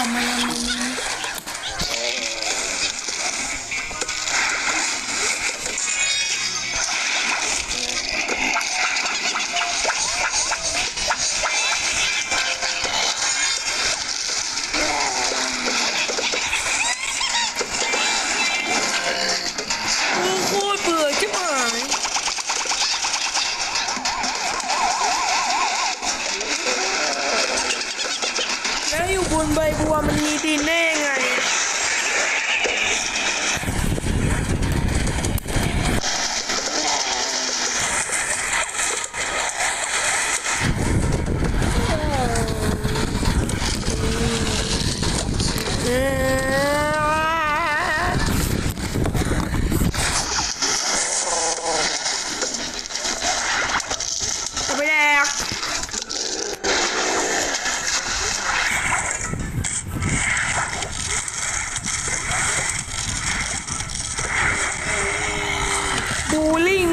กูต้ บนใบบัวมันมีดินได้ยังไง เอ่อเอาไปแดก บูลลิง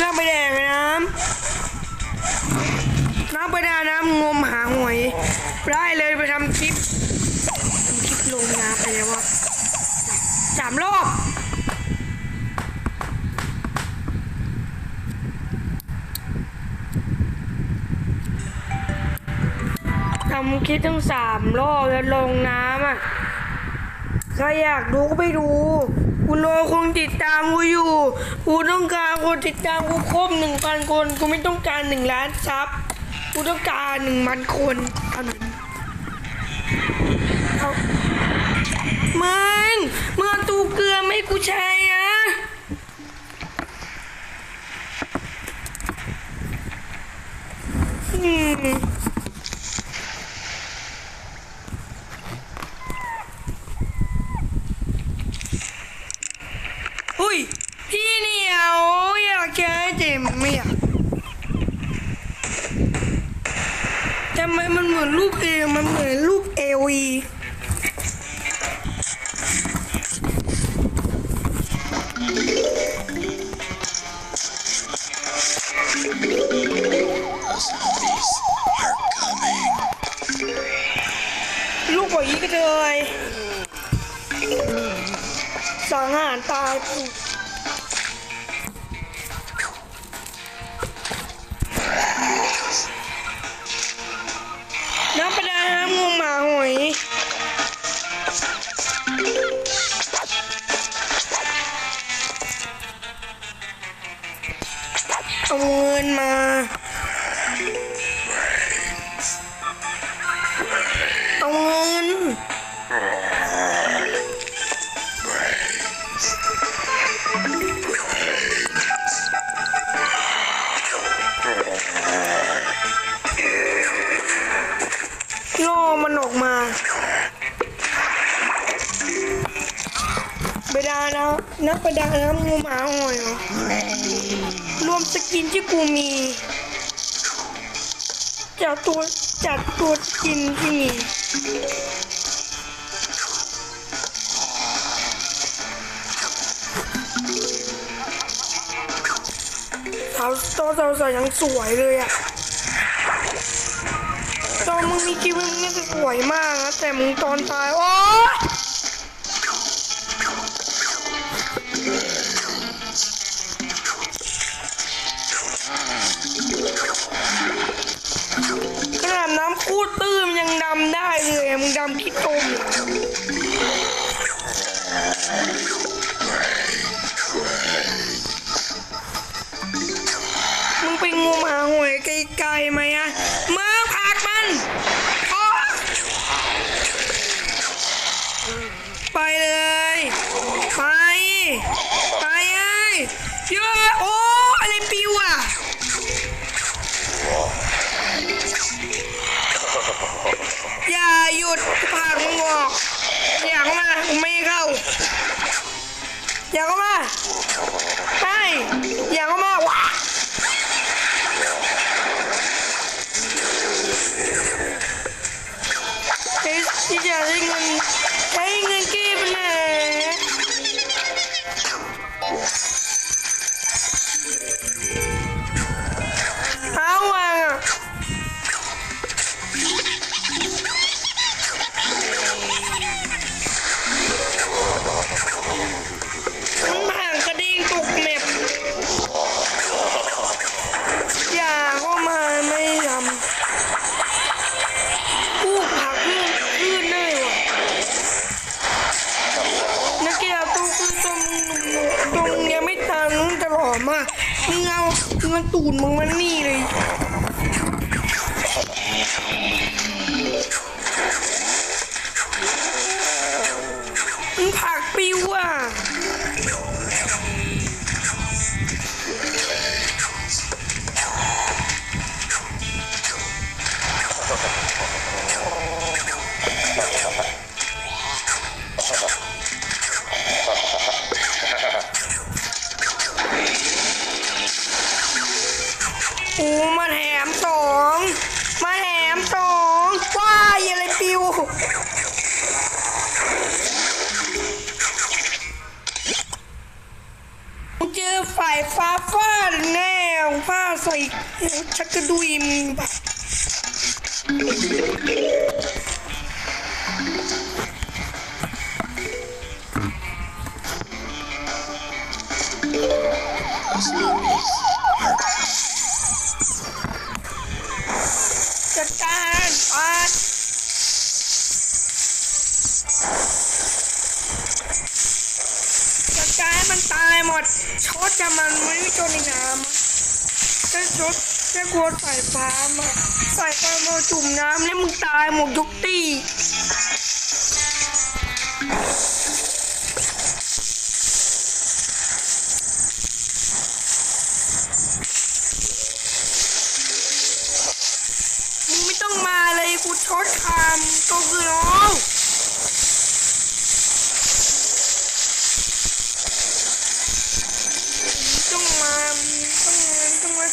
น้ำไปแดงน้ำน้ำไปดาน้ำงมหาหวย ได้เลยไปทำคลิปทำคลิปลงน้ำไปแล้วว่าสามรอบทำคลิปตั้งสามรอบแล้วลงน้ำอะใครอยากดูก็ไปดูกูรอคนติดตามกูอยู่ กูต้องการคนติดตามกูครบหนึ่งพันคน กูไม่ต้องการหนึ่งล้านซับ กูต้องการหนึ่งพันคนเท่านั้นเอา มันมึงเอตูเกลือไม่กูใช้อะอืม กบอกยี่ก็เลยสังหารตายปุ๊บน้ำประดาน้ำงูหมาหอยเอาเงินมา ไปดานะนักประดาน้ำงูหมาหอยเหรอรวมสกินที่กูมีจากตัวจากตัวสกินที่มีสาวตัวสาวสาวยังสวยเลยอะตอนมึงมีชีวิตมึงน่าจะสวยมากนะแต่มึงตอนตายโอ๊ย อย่าเข้ามาใช่อย่าเข้ามาว้าใช้ที่จะใช้เงินานตูนมึงมันนี่เลย ชักกระดุยมึงแบบจัดการปัดจัดการมันตายหมดช็อตจะมันไม่จนในน้ำ ถ้าช็อตถ้ากลัวสายฟ้ามาสายฟ้ามาจุ่มน้ำแล้วมึงตายหมดยกตี มึงไม่ต้องมาเลยกูช็อตคำก็คือน้องมึงต้องมามึงต้องมามึงต้องมา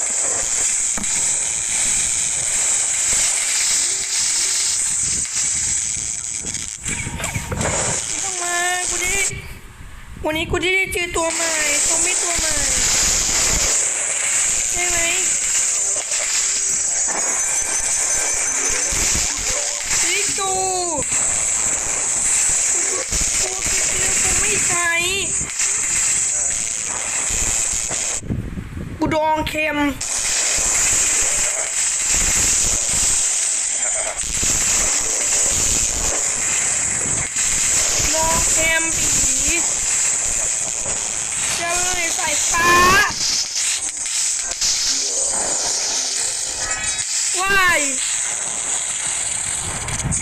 มึงต้องมากูจะได้ วันนี้กูจะได้เจอตัวใหม่ตัวไม่ตัวใหม่ ใช่ไหมลิตูตัวกินกูไม่ใช้กูดองเค็มดองเค็มผีเจอเลยสายฟ้าว้าย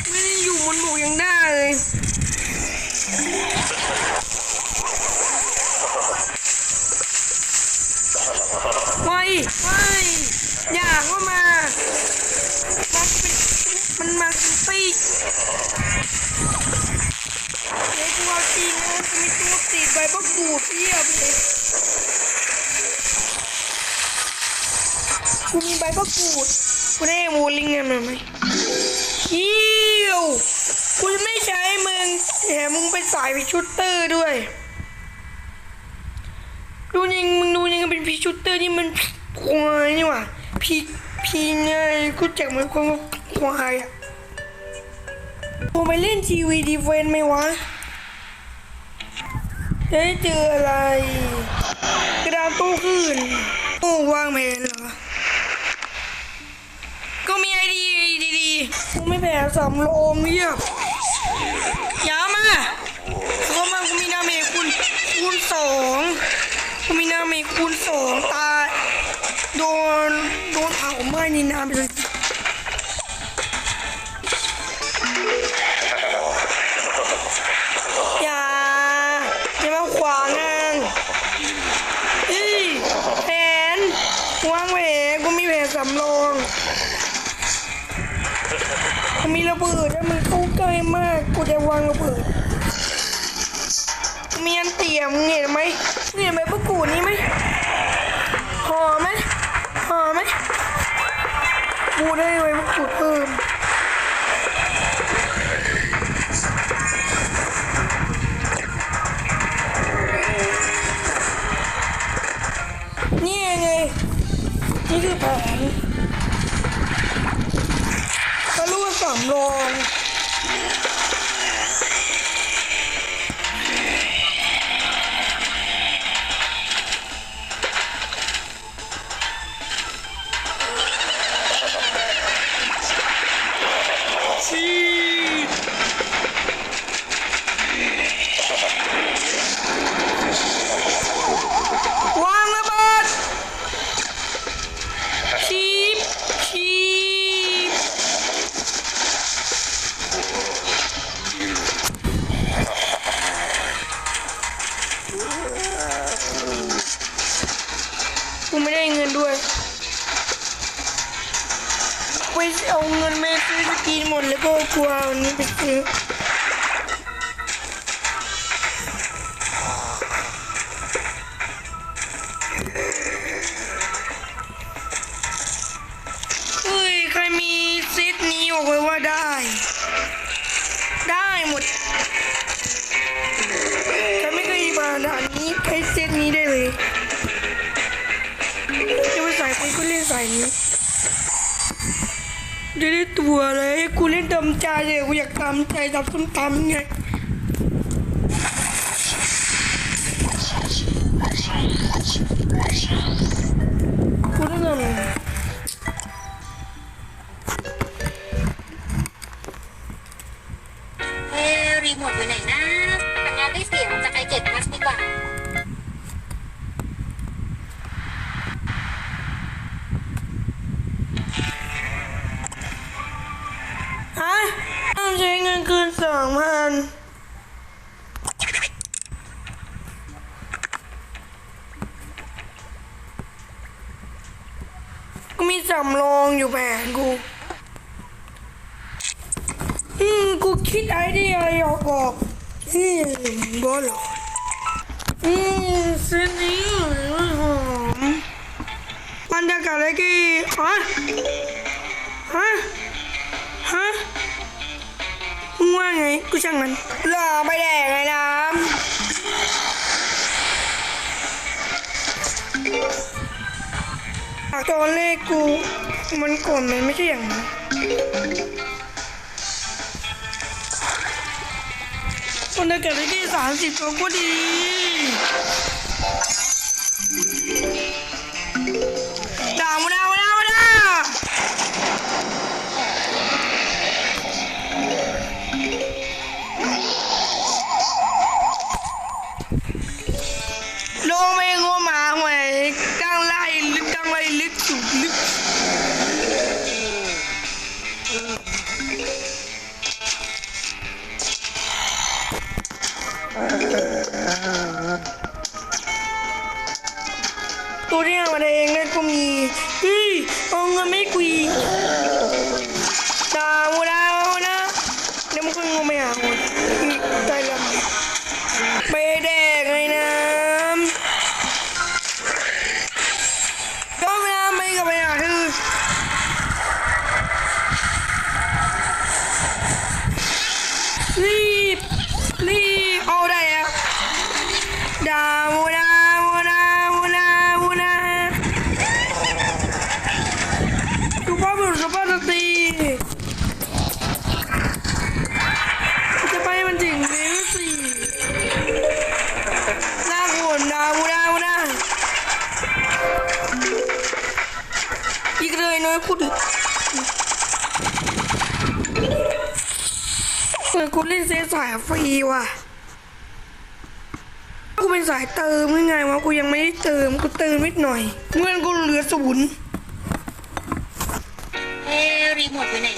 ไม่ได้อยู่บนบกยัง ได้ยไว้ไว้อย่าเข้ามามันเป็นมันมาเป็นปีกเดี๋ยวกูเอาจริงนะกูมีตัวติดใบมะกรูดเพียบเลยกูมีใบมะกรูดกูได้โมลิงกันมาไหมคิว กูจะไม่ใช้มึงแถมมึงเป็นสายพิชูเตอร์ด้วย ดูยังมึงดูยังเป็นพิชูเตอร์ที่มันควายนี่หว่าพีพีไงกูจักมันควายควายอะกูไปเล่นทีวีดีเวนไหมวะจะได้เจออะไร กระดานโต้ขึ้นโอ้วางแผนเหรอ ก็มีไอเดียดีๆกูไม่แพ้สำโรงเรียบอย่ามาเข้ามากูมีนาเมคูณคูณสองกูมีนาเมคูณสองตายโดนโดนเผาไหม้ในน้ำไปเลย จะวางระเบิดมีอันตีอะมึงเห็นไหมเห็นไหมพวกกูนี่ไหมหอไหมหอไหมกูได้ไว้พวกกูเพิ่มนี่ไง นี่คือแผนทะลุสามรอง ครมีเซตนี้บอกไว้ำใจเลยกูอยากทำใจทำส้มตำไงกูต้อง มีสำรองอยู่แผนกู อืม กูคิดไอเดียออกออกอืมบอลออืมเส้นนี้หอมมันจะกับอะไรกี่ฮะ ฮะฮะมึงว่าไง กูช่างมันรอไปแดกไงน้ำ ตอนแรกกู มันก่อนมันไม่ใช่อย่างนั้นมันจะเกิดได้ที่สามสิบตัวก็ดี ตัวเนี้ยมันเองนั่นก็มีเฮ้ยเอาเงินไม่กุย กูดเออกูเล่นเซสายฟรีว่ะกูเป็นสายเติมยังไงวะกูยังไม่ได้เติมกูเติมนิดหน่อยเงินกูเหลือศูนย์เฮ้รีโมทไปไหน